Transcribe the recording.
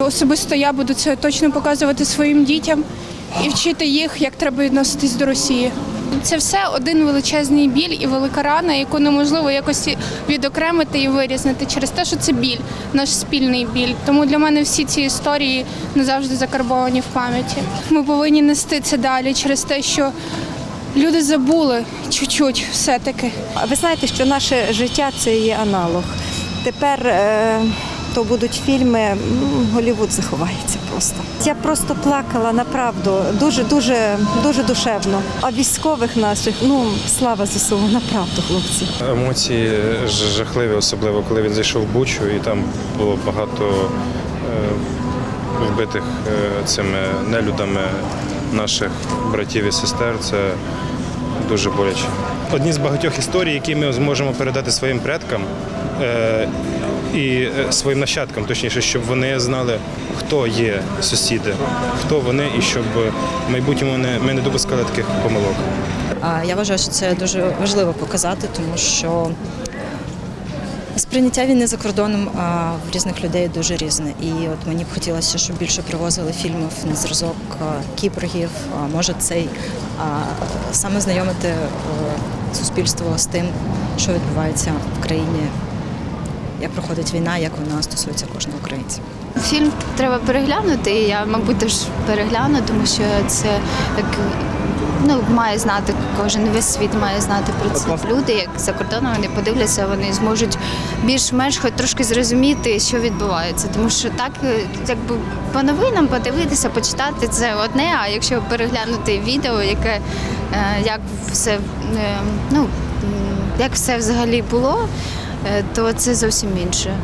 Особисто я буду це точно показувати своїм дітям і вчити їх, як треба відноситись до Росії. Це все один величезний біль і велика рана, яку неможливо якось відокремити і вирізнити через те, що це біль, наш спільний біль. Тому для мене всі ці історії назавжди закарбовані в пам'яті. Ми повинні нести це далі через те, що люди забули чуть-чуть все-таки. А Ви знаєте, що наше життя це є аналог. Тепер е, то будуть фільми, Голівуд заховається просто. Я просто плакала направду, дуже, дуже, дуже душевно. А військових наших, ну слава ЗСУ, направду, хлопці. Емоції жахливі, особливо коли він зайшов в Бучу, і там було багато е, вбитих е, цими нелюдами наших братів і сестер. Це дуже боляче. Одні з багатьох історій, які ми зможемо передати своїм предкам е, і е, своїм нащадкам, точніше, щоб вони знали, хто є сусіди, хто вони, і щоб в майбутньому не- ми не допускали таких помилок. Я вважаю, що це дуже важливо показати, тому що сприйняття війни за кордоном а, в різних людей дуже різне. І от мені б хотілося, щоб більше привозили фільмів на зразок кіборгів. А, Може, цей а, саме знайомити е, суспільство з тим, що відбувається в країні, як проходить війна, як вона стосується кожного українця. Фільм треба переглянути, і я, мабуть, теж перегляну, тому що це як ну, має знати кожен весь світ має знати про це. Люди, як за кордоном, вони подивляться, вони зможуть більш-менш хоч трошки зрозуміти, що відбувається. Тому що так, е, якби по новинам подивитися, почитати це одне. А якщо переглянути відео, яке е, як все е, ну як все взагалі було, то це зовсім інше.